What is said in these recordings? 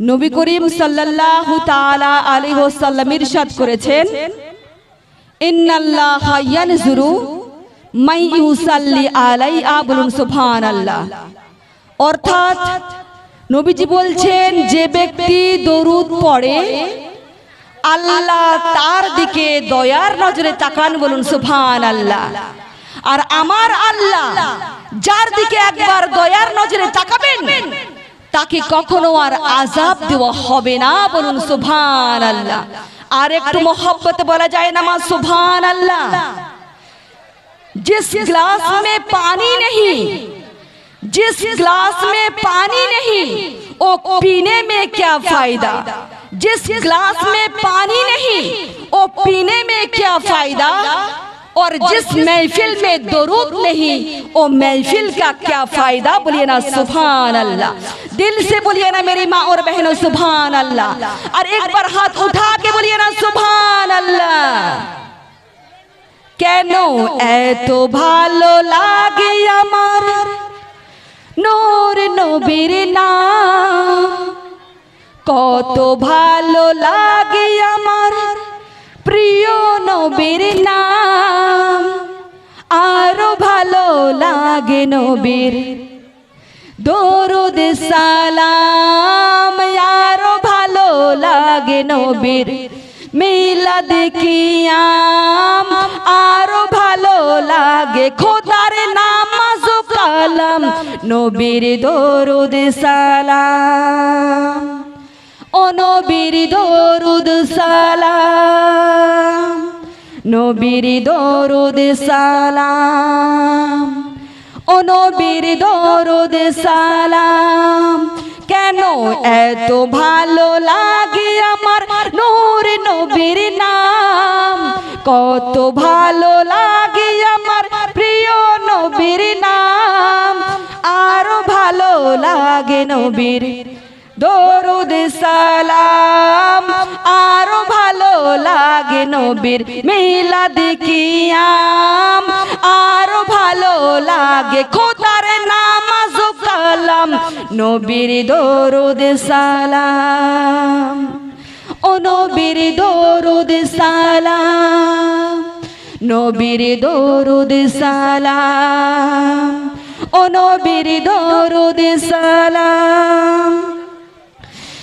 নবী করিম সাল্লাল্লাহু তাআলা আলাইহি ওয়াসাল্লাম ইরশাদ করেছেন ইন্নাল্লাহা ইয়ানজুরু মাই ইউসাল্লি আলাইহা বলুন সুবহানাল্লাহ। অর্থাৎ নবীজি বলছেন যে ব্যক্তি দরুদ পড়ে আল্লাহ তার দিকে দয়ার নজরে তাকান বলুন সুবহান আল্লাহ আর আমার আল্লাহ যার দিকে একবার দয়ার নজরে তাকাবেন তাকে কখনো আর আজাব দেওয়া হবে না বলুন সুবহান আল্লাহ আর একটু মোহব্বতে বলা যায় না মা সুবহান আল্লাহ जिस गिलास में पानी नहीं जिस गिलास में पानी नहीं वो पीने में क्या फायदा जिस गिलास में पानी नहीं वो पीने में क्या फायदा और जिस महफिल में दरूद नहीं वो महफिल का क्या फायदा बोलिए ना सुभान अल्लाह दिल से बोलिए ना मेरी माँ और बहनों सुभान अल्लाह और एक बार हाथ उठा के बोलिए ना सुभान अल्लाह কেন এত ভালো লাগে আমার নূর নবীর নাম কত ভালো লাগে আমার প্রিয় নবীর নাম আরো ভালো লাগে নবীর। দরুদ সালাম, আরও ভালো লাগে নবীর। মিলাদ কিয়াম, আরও ভালো লাগে। খোদার নামাজ কালাম, নবীর দরুদ সালাম। ও নবীর দরুদ সালাম। নবীর দরুদ সালাম। ও নবীর দরুদ সালাম। কেন এত ভালো লাগে আমার নূর নবীর নাম? কত ভালো লাগে আমার প্রিয় নবীর নাম। আরও ভালো লাগে নবীর দরুদ সালাম, আরও ভালো লাগে নবীর মিলাদ কিয়াম। আরও ভালো লাগে খোদার নামাজ কালাম, নবীর দরুদ সালাম। ও নবীর দরুদ সালাম, নবীর দরুদ সালাম। ও নবীর দরুদ সালাম।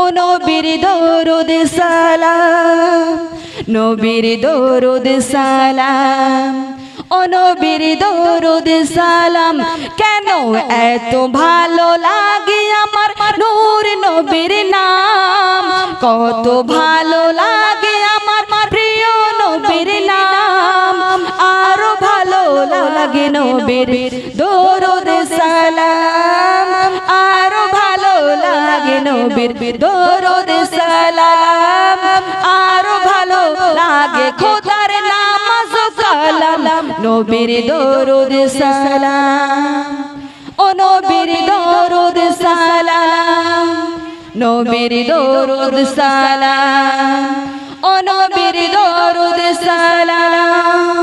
ও নবীর দরুদ সালাম, নবীর দরুদ সালাম, ও নবীর দরুদ সালাম, কেন এত ভালো লাগে আমার নূর নবীর নাম? কত ভালো লাগে আমার প্রিয় নবীর নাম। আরও ভালো লাগে নবীর দরুদ সালাম। নবীর দরুদ সালাম। আরও ভালো লাগে খোদার নামাজ কালাম। নবীর দরুদ সালাম। ও নবীর দরুদ সালাম। নবীর দরুদ সালাম। ও নবীর দরুদ সালাম।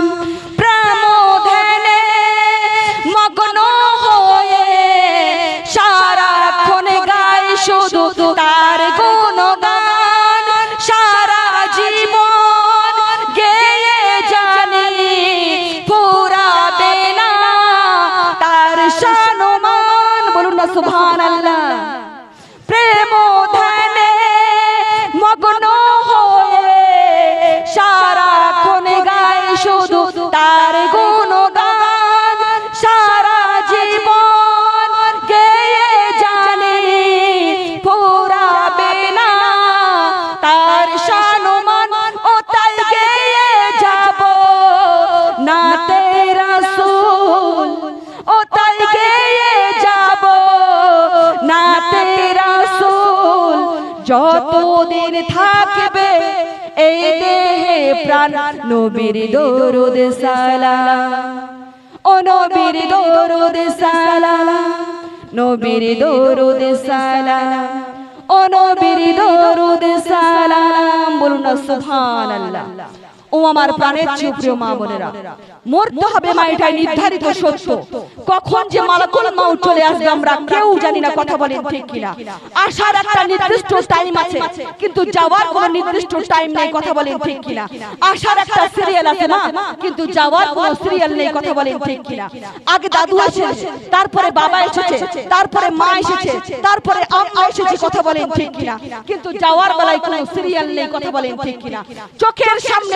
প্রাণ, নবীর দরুদ সালাম। ও নবীর দরুদ সালাম, নবীর দরুদ সালাম। ও নবীর দরুদ সালাম, বলুন সুবহানাল্লাহ। ও আমার প্রাণের চেয়ে প্রিয় মা বোনেরা। মরতে হবে মা, এটাই নির্ধারিত সত্য। কখন যে মালাকুল মাউত চলে আসবে আমরা কেউ জানি না কথা বলেন ঠিক কিনা। আসার একটা নির্দিষ্ট টাইম আছে, কিন্তু যাওয়ার কোনো নির্দিষ্ট টাইম নেই কথা বলেন ঠিক কিনা। আসার একটা সিরিয়াল আছে না, কিন্তু যাওয়ার কোনো সিরিয়াল নেই কথা বলেন ঠিক কিনা। আগে দাদু এসেছে তারপরে বাবা এসেছে, তারপরে মা এসেছে, তারপরে আম্মা এসেছে কথা বলেন ঠিক কিনা। কিন্তু যাওয়ার বেলায় কোনো সিরিয়াল নেই কথা বলেন ঠিক কিনা। চোখের সামনে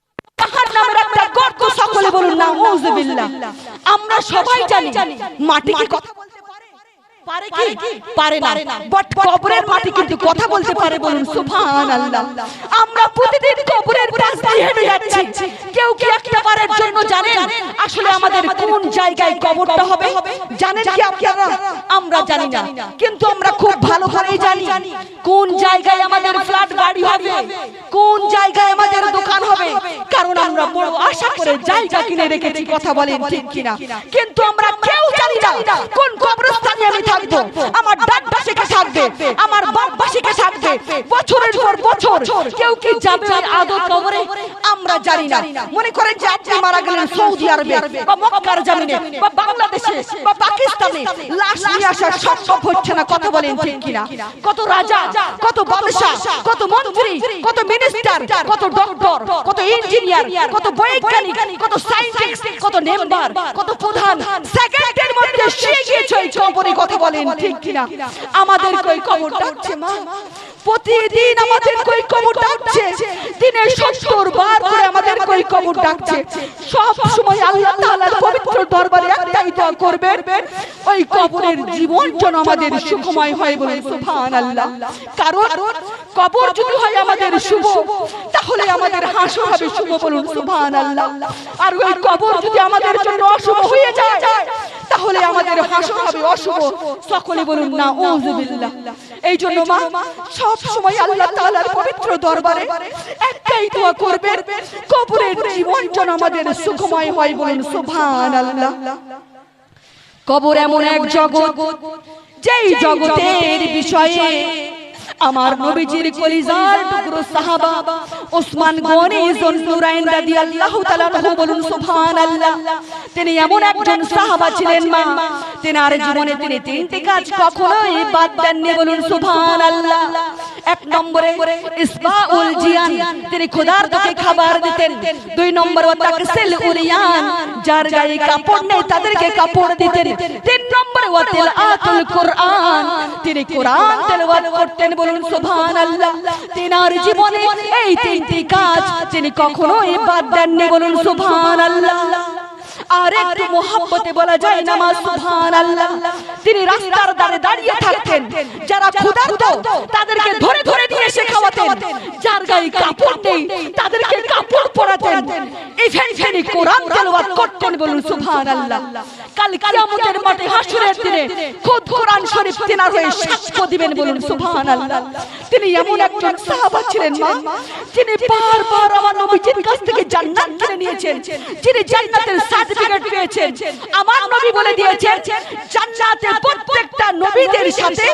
জাহান্নামের একটা গর্ত সকলে বলুন না আমরা সবাই জানি মাটি কি কথা পারে কি? পারে না। বাট কবরের মাটি কিন্তু কথা বলতে পারে বলুন সুবহানাল্লাহ। আমরা প্রতিদিন কবরের পাশ দিয়ে হেঁটে যাচ্ছি। কেউ কি একটা বারের জন্য জানেন? আসলে আমাদের কোন জায়গায় কবরটা হবে? জানেন কি আপনারা? আমরা জানি না। কিন্তু আমরা খুব জানি। কোন জায়গায় আমাদের ফ্ল্যাট বাড়ি হবে? কোন জায়গায় আমাদের দোকান হবে? কারণ আমরা বড় আশা করে জায়গা কিনে রেখেছি কথা বলেন ঠিক কিনা? কিন্তু আমরা কেউ জানি না কোন কবরস্থানে আমি থাকব আমার ডান শিখে থাকবে আমার বাবা শিখে থাকবে বছরের পর বছর কেউ কি যাবে আদর কবরে? আমরা জানি না। মনে করেন যে আপনি মারা গেলেন সৌদি আরবে বা মক্কার জামিনে বা বাংলাদেশে বা পাকিস্তানে লাশ নিয়ে আসা সম্ভব হচ্ছে না। কথা বলেন ঠিক কিনা? কত রাজা কত বাদশা কত মন্ত্রী কত মিনিস্টার কত ডক্টর কত ইঞ্জিনিয়ার কত বৈজ্ঞানিক কত সায়েন্টিস্ট কত মেম্বার কত প্রধান। সেকেন্ডের মধ্যে শুয়ে গিয়েছে ওই কবরে কথা বলেন ঠিক কিনা? আমাদের ওই কবর ডাকছে মা প্রতিদিন আমাদের কই কবর ডাকছে। দিনে সত্তর বার করে আমাদের কই কবর ডাকছে। সব সময় আল্লাহ তাআলার পবিত্র দরবারে একটাই দোয়া করবেন, ওই কবরের জীবন যেন আমাদের সুখময় হয় বলে সুবহানাল্লাহ। কারণ কবর যদি হয় আমাদের শুভ, তাহলে আমাদের হাসর হবে শুভ বলুন, সুবহানাল্লাহ। আর ওই কবর যদি আমাদের জন্য অশুভ হয়ে যায়, তাহলে আমাদের হাসর হবে অশুভ। সকলে বলুন না ওযুবিল্লাহ এই জন্য মা সব সময় আল্লাহ তাআলার পবিত্র দরবারে একটাই দোয়া করবেন কবরের জীবন যেন আমাদের সুখময় হয় বলেন সুবহানাল্লাহ কবর এমন এক জগৎ যেই জগতের বিষয়ে আমার নবীজির কলিজার টুকরো সাহাবা ওসমান গনি জন্নুরাইন রাদিয়াল্লাহু তাআলা বলুন সুবহানাল্লাহ। তিনি এমন একজন সাহাবা ছিলেন মা। তেনার জীবনে তিনি তিনটি কাজ কখনোই বাদ দেননি বলুন সুবহানাল্লাহ। এক নম্বরে ইসবাউল জিয়ান। তিনি খোদার তোকে খাবার দিতেন। দুই নম্বর ও তাকসিল উরিয়ান যার গায়ে কাপড় নেই তাদেরকে কাপড় দিতেন। তিন নম্বরে ও আতুল কোরআন। তিনি কোরআন তেলাওয়াত করতেন বলুন সুবহানাল্লাহ। তিনার জীবনে এই তিনটি কাজ তিনি কখনোই বাদ দেননি বলুন সুবহানাল্লাহ। আর একটু মোহাব্বতে বলা যায় নামাজ সুবহানাল্লাহ। তিনি রাস্তার ধারে দাঁড়িয়ে থাকতেন। যারা ক্ষুধার্ত, তাদেরকে ধরে ধরে নিয়ে এসে খাওয়াতেন। যার গায়ে কাপড় নেই, তাদেরকে কাপড় পরাতেন। ইভেন তিনি কোরআন তেলাওয়াত করতেন বলুন, সুবহানাল্লাহ। কাল কিয়ামতের মাঠে হাসরের দিনে খুদ কোরআন শরীফ তেনার হয়ে সাক্ষ্য দিবেন বলুন, সুবহানাল্লাহ। তিনি এমন একজন সাহাবা ছিলেন, মা, যিনি বারবার আমার নবীজির কাছ থেকে জান্নাত কিনে নিয়েছেন। যিনি জান্নাতের সার্টিফিকেট পেয়েছেন আমার নবী বলে দিয়েছেন জান্নাতে প্রত্যেকটা নবীদের সাথে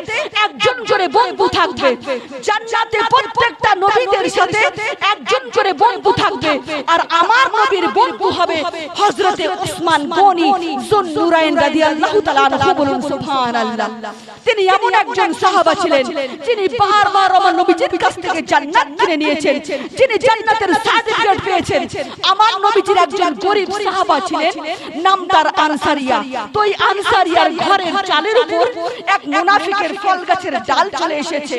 একজন করে বন্ধু থাকবে। জান্নাতে প্রত্যেকটা নবীদের সাথে একজন করে বন্ধু থাকবে। আর আমার নবীর বন্ধু হবে হযরতে ওসমান গনি জুন্নুরাইন রাদিয়াল্লাহু তাআলা আনহু বলুন, সুবহানাল্লাহ। তিনি এমন একজন সাহাবা ছিলেন, যিনি বারবার আমার নবীজির কাছ থেকে জান্নাত কিনে নিয়েছেন। যিনি জান্নাতের সার্টিফিকেট পেয়েছেন। আমার নবীজির একজন গরিব সাহাবা ছিলেন নাম তার আনসারিয়া। তো এই আনসারিয়ার ঘরের চালের উপর এক মুনাফিকের ফল গাছের ডাল চলে এসেছে।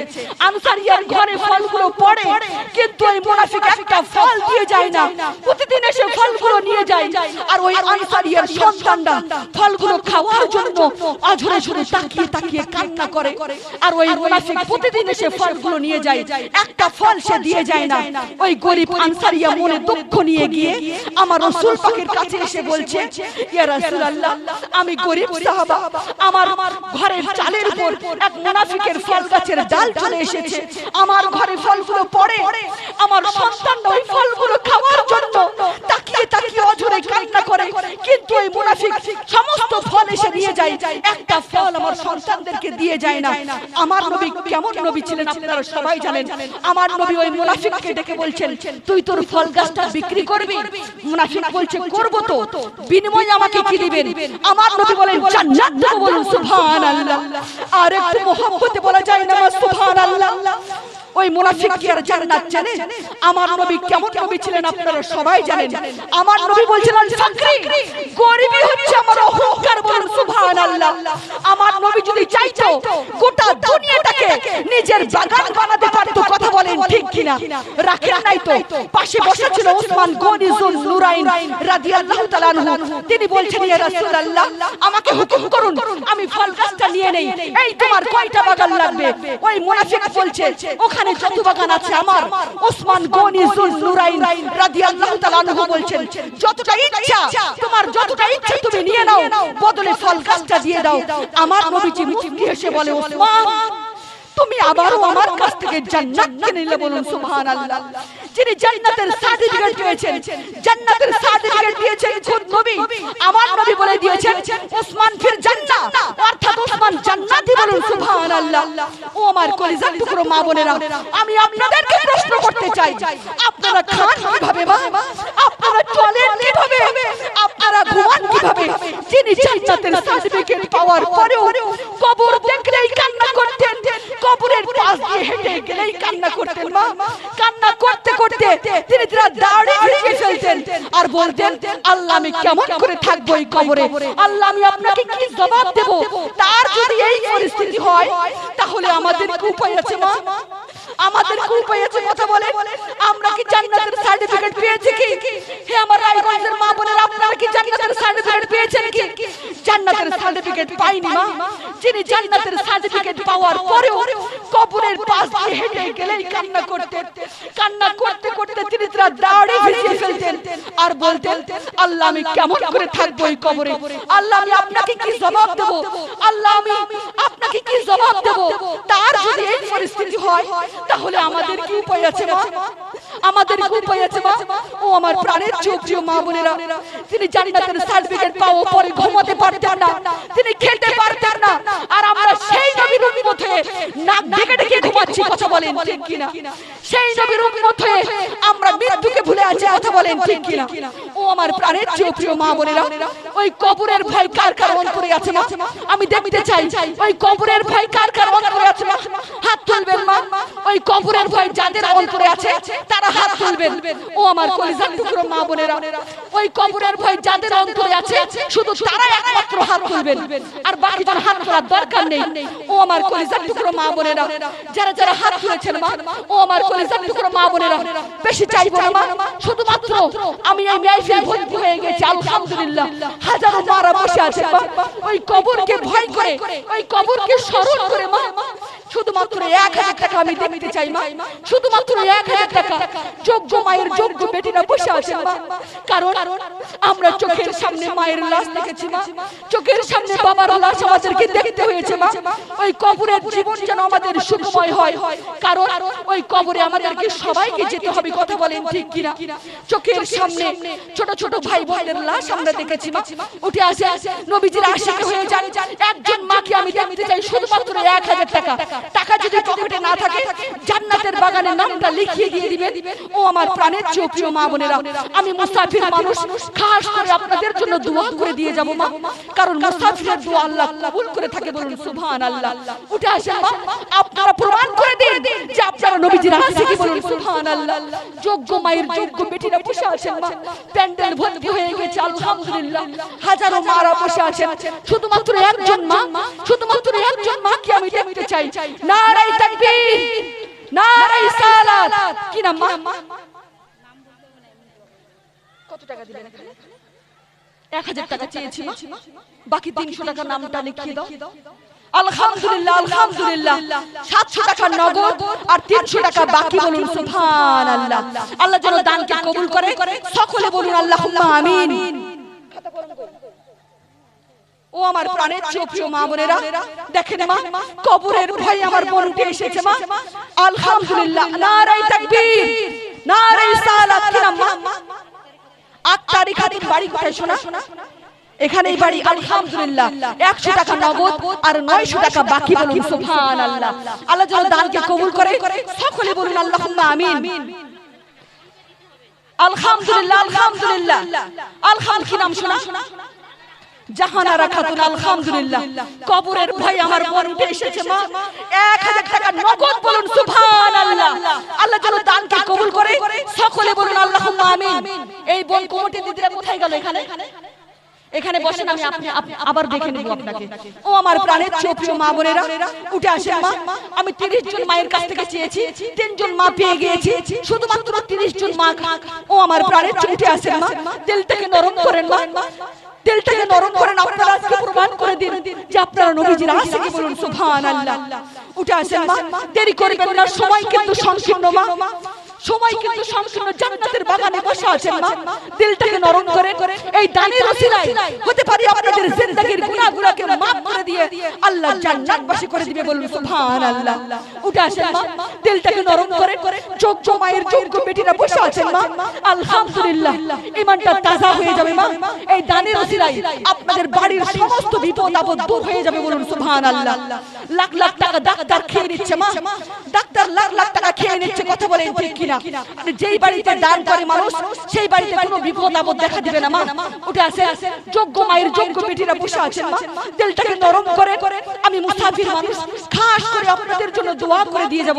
আনসারিয়ার ঘরে ফলগুলো পড়ে কিন্তু ওই মুনাফিক একটা ফল দিয়ে যায় না। প্রতিদিন এসে ফলগুলো নিয়ে যায়। আর ওই আনসারিয়ার সন্তানরা ফলগুলো খাওয়ার জন্য অঝরে ঝরে তাকিয়ে তাকিয়ে কান্না করে। আর ওই মুনাফিক প্রতিদিন এসে ফলগুলো নিয়ে যায়। একটা ফল সে দিয়ে যায় না। ওই গরিব আনসারিয়া মনে দুঃখ নিয়ে গিয়ে আমার রসুল পাকের কাছে এসে বলছে ইয়া রাসূলুল্লাহ আমি গরিব সাহাবা আমার ঘরের চালের উপর এক মুনাফিকের ফল গাছের ডাল চলে এসেছে। আমার ঘরে ফলগুলো পড়ে আমার সন্তান ওই ফলগুলো খাওয়ার জন্য তাকিয়ে তাকিয়ে অঝরে কান্না করে ওই মুনাফিক, সমস্ত ফল এসে নিয়ে যায়, একটা ফল আমার সন্তানদেরকে দিয়ে যায় না। আমার নবী কেমন নবী ছিলেন আপনারা সবাই জানেন। আমার নবী ওই মুনাফিককে ডেকে বলছেন, তুই তোর ফল গাছটা বিক্রি করবি? মুনাফিক বলছে, করব তো। বিনিময়ে আমাকে কি দিবেন? আমার নবী বলেন, জান্নাত দেব বলুন, সুবহানাল্লাহ। আর একটু মোহাম্মতে বলা যায় না সুবহানাল্লাহ। ওই মুনাফিক কি আর জান্নাত জানে আমার নবী কেমন নবী ছিলেন আপনারা সবাই জানেন। আমার নবী বলছিলেন ফাকরি গরিবই হচ্ছে আমার অহংকার বলুন সুবহানাল্লাহ। আমার নবী যদি চাইতো গোটা দুনিয়াটাকে নিজের বাগান বানাতে পারতো বলেন ঠিক কিনা? রাখেন নাই তো। পাশে বসে ছিল ওসমান গনি জুল নুরাইন রাদিয়াল্লাহু তাআলা আনহু। তিনি বলছেন ইয়া রাসূলুল্লাহ আমাকে হুকুম করুন আমি ফল গাছটা নিয়ে নেই। এই তোমার কয়টা বাগান লাগবে? ওই মুনাফিক বলছে ওখানে যত বাগান আছে আমার ওসমান গনি জুল নুরাইন রাদিয়াল্লাহু তাআলা আনহু বলছেন যতটা ইচ্ছা তোমার যতটা ইচ্ছা তুমি নিয়ে নাও বদলে ফল গাছটা দিয়ে দাও। আমার নবীজি মুচকি হেসে বলে ওসমান তুমি আবারও আমার কাছ থেকে জান্নাত কিনে নিলে বলুন সুবহানাল্লাহ। যিনি জান্নাতের সার্টিফিকেট পেয়েছেন জান্নাতের সার্টিফিকেট দিয়েছেন খুদ নবী। আমার নবী বলে দিয়েছেন, ওসমান ফির জান্নাত। অর্থাৎ ওসমান জান্নাতি বলুন, সুবহানাল্লাহ। ও আমার কলিজার টুকরো মা বোনেরা, আমি আপনাদেরকে প্রশ্ন করতে চাই। আপনারা খান কীভাবে মা? আপনারা চলেন কীভাবে? আপনারা ঘুমান কীভাবে? যিনি জান্নাতের সার্টিফিকেট পাওয়ার পরেও কবর দেখলেই কান্না করতেন, কবরের পাশ দিয়ে হেঁটে গেলেই কান্না করতেন মা। কান্না করতে করতে তিনি তার দাড়ি ভিজিয়ে ফেলতেন আর বলতেন, আল্লাহ, আমি কেমন করে থাকব এই কবরে? আল্লাহ, আমি আপনাকে কি জবাব দেব? তার যদি এই পরিস্থিতি হয়, তাহলে আমাদের কি উপায় আছে, মা? আমাদের কি উপায় আছে কথা বলে। আমরা কি জান্নাতের সার্টিফিকেট পেয়েছি কি? হে আমার রায়গঞ্জের মা বোনেরা আপনারা কি জান্নাতের সার্টিফিকেট পেয়েছেন কি? জান্নাতের সার্টিফিকেট পাইনি মা। যিনি জান্নাতের সার্টিফিকেট পাওয়ার পরেও কবরের পাশ দিয়ে হেঁটে গেলেই কান্না করতেন। কান্না করতে করতে তিনি তার দাড়ি ভিজিয়ে ফেলতেন। আর বলতেন আল্লাহ আমি কেমন করে থাকব এই কবরে? আল্লাহ আমি আপনাকে কি জবাব দেব? আল্লাহ আমি আপনাকে কি জবাব দেব তার যদি এই পরিস্থিতি হয় তাহলে আমাদের কি উপায় আছে মা? আমাদের কি উপায় আছে মা? ও আমার প্রাণের চোখ প্রিয় মা বোনেরা তিনি জান্নাতের সার্টিফিকেট পাওয়া পরে ঘুমাতে পারতেন না। তিনি খেতে পারতেন না। আর আমরা সেই নবীর উম্মত হয়ে নাক ডেকে ডেকে ঘুমাচ্ছি কথা বলেন ঠিক কিনা? সেই নবীর উম্মত হয়ে আমরা মৃত্যুকে ভুলে আছি কথা বলেন ঠিক কিনা? ও আমার প্রাণের চোখ প্রিয় মা বোনেরা ওই কবরের ভয় কার কার অন্তরে আছে মা? আমি দেখতে চাই, ওই কবরের ভয় কার কার অন্তরে আছে মা? হাত তুলবেন মা? ওই কবরের ভয় যাদের করে আছে, তারা হাত তুলবেন। ও আমার কলিজার টুকরো মা বোনেরা, ওই কবরের ভয় যাদের অন্তরে আছে, শুধু তারাই একমাত্র হাত তুলবেন। আর বাকিজন হাত তোলার দরকার নেই। ও আমার কলিজার টুকরো মা বোনেরা, যারা যারা হাত তুলেছেন মা, ও আমার কলিজার টুকরো মা বোনেরা, বেশি চাইব না মা। শুধুমাত্র আমি এই মেহফিল ভর্তি হয়ে গেছি, আলহামদুলিল্লাহ। হাজারো মারা বসে আছে ওই কবরকে ভয় করে ওই কবরকে স্মরণ করে মা। শুধুমাত্র এক হাজার টাকা আমি দেখতে চাই মা। শুধুমাত্র এক হাজার টাকা। যোগ্য মায়ের যোগ্য বেটিরা বসে আছে মা। কারণ আমরা চোখের সামনে মায়ের লাশ দেখেছি মা। চোখের সামনে বাবার লাশ আমাদেরকে দেখতে হয়েছে মা। ওই কবরের জীবন যেন আমাদের সুখময় হয়। কারণ ওই কবরে আমাদেরকে সবাইকে যেতে হবে কথা বলেন ঠিক কিনা? চোখের সামনে ছোট ছোট ভাই বোনদের লাশ আমরা দেখেছি মা। উঠে আসে নবীজির আশিক হয়ে যান। একজন টাকা। টাকা যদি পকেটে না থাকে জান্নাতের বাগানে নামটা লিখিয়ে দিয়ে দিবেন। ও আমার প্রাণের চেয়ে প্রিয় মা বোনেরা, আমি মুসাফির মানুষ, খাস করে আপনাদের জন্য দোয়া করে দিয়ে যাব মা। কারণ মুসাফিরের দোয়া আল্লাহ কবুল করে থাকে বলুন, সুবহানাল্লাহ। উঠে আসেন মা, আপনারা প্রমাণ করে দিন যে আপনারা নবীজির আশিকি বলুন, সুবহানাল্লাহ। যোগ্য মায়ের যোগ্য বেটিরা বসে আছেন মা, প্যান্ডেল ভর্তি হয়ে গেছে, আলহামদুলিল্লাহ। হাজারো মারা বসে আছেন। শুধুমাত্র একজন মা, শুধুমাত্র একজন মাকে আমি দেখতে চাই। নারাই তাকবীর। নারাই সালাত। কি নাম মা? কত টাকা দিবেন এখানে? এক হাজার টাকা চেয়েছি মা। বাকি তিনশো টাকা নামটা লিখিয়ে দাও। আলহামদুলিল্লাহ আলহামদুলিল্লাহ। সাতশো টাকা নগদ আর তিনশো টাকা বাকি বলুন সুফান আল্লাহ আল্লাহ যেন দানকে কবুল করে সকলে বলুন আল্লাহ আমিন। ও আমার প্রাণের প্রিয় মা বোনেরা দেখেন মা কবরের ভয় আমার বোন উঠে এসেছে মা। আলহামদুলিল্লাহ নারাই তাকবীর। নারাই সালাত কি নাম মা। আত্মারি খাতির বাড়ি কোথায় শোনা। এখানেই বাড়ি আলহামদুলিল্লাহ। একশো টাকা নগদ আর নয়শো টাকা বাকি বলুন সুবহান আল্লাহ আল্লাহ যেন দানকে কবুল করে সকলে বলুন আল্লাহ আমিন। আলহামদুলিল্লাহ আলহামদুলিল্লাহ। আলহাম কি নাম শোনা? জাহানারা খাতুন, আলহামদুলিল্লাহ। কবরের ভয় আমার মন এসেছে, মা। এক হাজার টাকা নগদ বলুন সুবহান আল্লাহ যেন দানকে কবুল করে। সকলে বলুন আল্লাহ আমিন। এই বোন কমিটি দিদিরা কোথায় গেল এখানে? এখানে বসেন, আমি আপনি আবার দেখে নেব আপনাকে। ও আমার প্রাণের প্রিয় মা বোনেরা, উঠে আসেন, মা। আমি তিরিশ জন মায়ের কাছ থেকে চেয়েছি তিনজন মা পেয়ে গিয়েছি, শুধুমাত্র তিরিশ জন মা ও আমার প্রাণের উঠে আসেন, মা। দিলটাকে নরম করেন, মা। দিলটাকে নরম করেন আপনারা আজকে প্রমাণ করে দিন যে আপনারা নবীজির আশিকি বলুন সুবহানাল্লাহ। উঠে আসেন মা দেরি করবেন না সময় কিন্তু সংকীর্ণ মা। সময় কিন্তু সংকীর্ণ জান্নাতের বাগানে বসে আছেন মা। দিলটাকে নরম করে এই দানের ওসিলায় হতে পারি আপনাদের জিন্দেগীর গুনাহগুলোকে maaf করে দিয়ে আল্লাহ জান্নাতবাসী করে দিবে বলুন সুবহানাল্লাহ। উঠে আসেন মা। দিলটাকে নরম করে যোগ্য মায়ের যোগ্য বেটিরা বসে আছেন মা। আলহামদুলিল্লাহ। ইমানটা তাজা হয়ে যাবে মা। এই দানের ওসিলায় আপনাদের বাড়ির সমস্ত বিপদ আপদ দূর হয়ে যাবে বলুন সুবহানাল্লাহ। লাখ লাখ টাকা ডাক্তার খেয়ে নিচ্ছে মা। ডাক্তার লাখ লাখ টাকা খেয়ে নিচ্ছে কথা বলেন ঠিক কিনা আর যেই বাড়িতে দান করে মানুষ সেই বাড়িতে কোনো বিপদ আপদ দেখা দিবে না মা। উঠে আসে যোগ্য মায়ের যোগ্য বেটিরা বসে আছেন মা। দিলটাকে নরম করে আমি মুসাফির মানুষ খাস করে আপনাদের জন্য দোয়া করে দিয়ে যাব।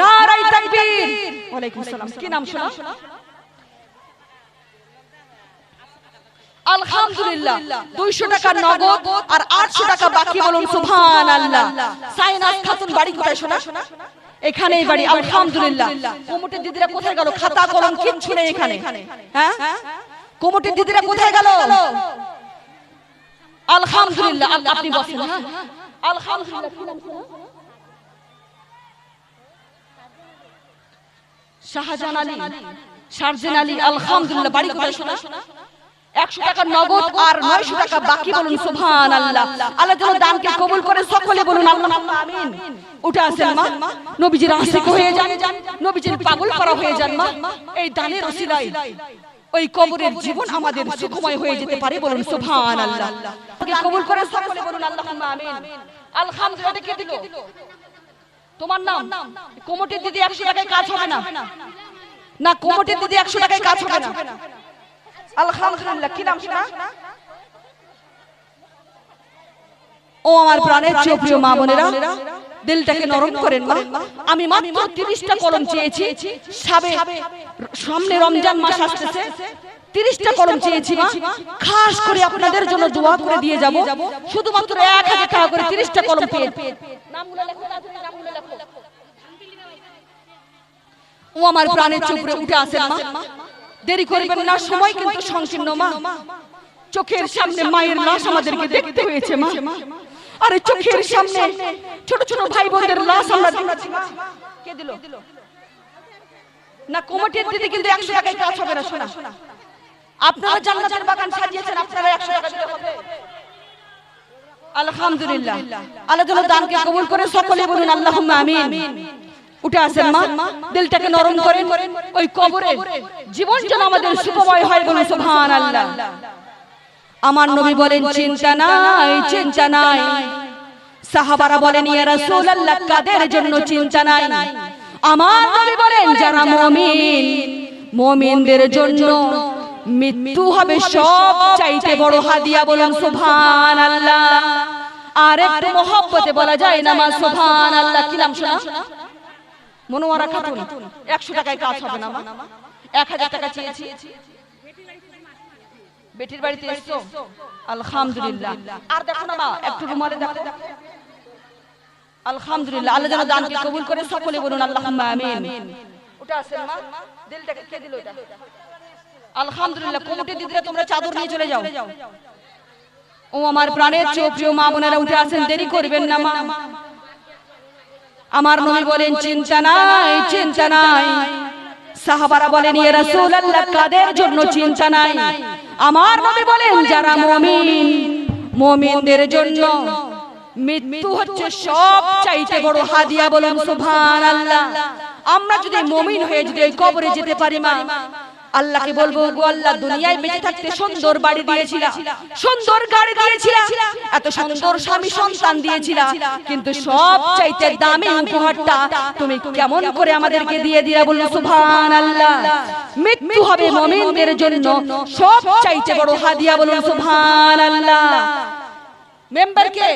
নারাই তাকবীর। ওয়ালাইকুম সালাম। কি নাম শোনা? আলহামদুলিল্লাহ। দুইশো টাকা নগদ আর আটশো টাকা বাকি বলুন সুভান আল্লাহ সাইনাস খাতুন বাড়ি কোথায় শোনা? এখানেই বাড়ি আলহামদুলিল্লাহ কুমুটের দিদিরা কোথায় গেল খাতা কলম কিচ্ছু নেই এখানে হ্যাঁ কুমুটের দিদিরা কোথায় গেল আলহামদুলিল্লাহ আপ- আপনি বসেন হ্যাঁ আলহামদুলিল্লাহ শোনা? শাহজাহান আলী শারজেন আলী আলহামদুলিল্লাহ বাড়ি কোথায় শোনা একশো টাকা নগদ আর নয়শো টাকা বাকি বলুন সুভান আল্লাহ আল্লাহ যেন দানকে কবুল করে সকলে বলুন আল্লাহ আমিন। উঠে আসেন মা। নবীজির আশিক হয়ে যান। নবীজির পাগল করা হয়ে যান মা। এই দানের ওসিলায় ওই কবরের জীবন আমাদের সুখময় হয়ে যেতে পারে বলুন সুভান আল্লাহ কবুল করে সকলে বলুন আল্লাহ আমিন। আলহামদুলিল্লাহ কে দিল? তোমার নাম? কোমটির দিদি একশো টাকায় কাজ হবে না। না কোমটির দিদি একশো টাকায় কাজ হবে না। আলহামদুলিল্লাহ কি নাম শোনা ও আমার প্রাণের চেয়ে প্রিয় মা বোনেরা দিলটাকে নরম করেন মা। আমি মাত্র তিরিশটা কলম চেয়েছি সাবে সামনে রমজান মাস আসতেছে তিরিশটা কলম চেয়েছি মা। খাস করে আপনাদের জন্য দোয়া করে দিয়ে যাব শুধুমাত্র এক হাজার টাকা করে তিরিশটা কলম পেয়ে। ও আমার প্রাণের চোখে উঠে আসেন মা। দেরি করবেন না সময় কিন্তু সংকীর্ণ মা। চোখের সামনে মায়ের লাশ আমাদেরকে দেখতে হয়েছে মা। আরে চোখের সামনে ছোট ছোট ভাই বোনদের লাশ আমরা কে দিল? না কমিটির দিদি কিন্তু একশো টাকায় কাজ হবে না শোনা। আপনারা জান্নাতের বাগান সাজিয়েছেন আপনারা একশো টাকা দিতে হবে। আলহামদুলিল্লাহ। আল্লাহ দানকে কবুল করে সকলে বলুন আল্লাহ আমিন। উঠে আসেন মা দিলটাকে নরম করেন ওই কবরে। জীবন যেন আমাদের সুখময় হয় বলুন সুবহান আল্লাহ আমার নবী বলেন চিন্তা নাই চিন্তা নাই। সাহাবারা বলেন ইয়া রাসূলুল্লাহ কাদের জন্য চিন্তা নাই? আমার নবী বলেন যারা মুমিন মুমিনদের জন্য মৃত্যু হবে সব চাইতে বড় হাদিয়া বলুন সুবহানাল্লাহ। আর একটু মহব্বতে বলা যায় না মা সুবহানাল্লাহ কি নাম শোনা? মনোয়ারা খাতুন একশো টাকায় কাজ হবে না মা। এক হাজার টাকা চেয়েছি। বেটির বাড়িতে এসছো? আলহামদুলিল্লাহ। আর দেখো না মা একটু রুমালে দেখো। আলহামদুলিল্লাহ। আল্লাহ যেন দানকে কবুল করে সকলে বলুন আল্লাহুম্মা আমিন। ওটা আছে মা? দিলটাকে কে দিল এটা আলহামদুলিল্লাহ। কমিটি দিদিরা তোমরা চাদর নিয়ে চলে যাও। ও আমার প্রাণের চোখ প্রিয় মা বোনেরা উঠে আসেন। দেরি করবেন না মা। আমার নবী বলেন চিন্তা নাই চিন্তা নাই। সাহাবারা বলেন ইয়া রাসূলুল্লাহ কাদের জন্য চিন্তা নাই? আমার নবী বলেন যারা মুমিন মুমিনদের জন্য মৃত্যু হচ্ছে সব চাইতে বড় হাদিয়া বলুন সুবহানাল্লাহ। আমরা যদি মুমিন হয়ে যদি কবরে যেতে পারি মা। আল্লাহকে বলব গো আল্লাহ দুনিয়ায় বেঁচে থাকতে সুন্দর বাড়ি দিয়েছিলা। সুন্দর গাড়ি দিয়েছিলা। এত সুন্দর স্বামী সন্তান দিয়েছিলা। কিন্তু সব চাইতে দামি উপহারটা তুমি কেমন করে আমাদেরকে দিয়ে দিলা বলল সুবহানাল্লাহ। মৃত্যু হবে মুমিনদের জন্য। সব চাইতে বড় হাদিয়া বলুন সুবহানাল্লাহ। মেম্বার কে?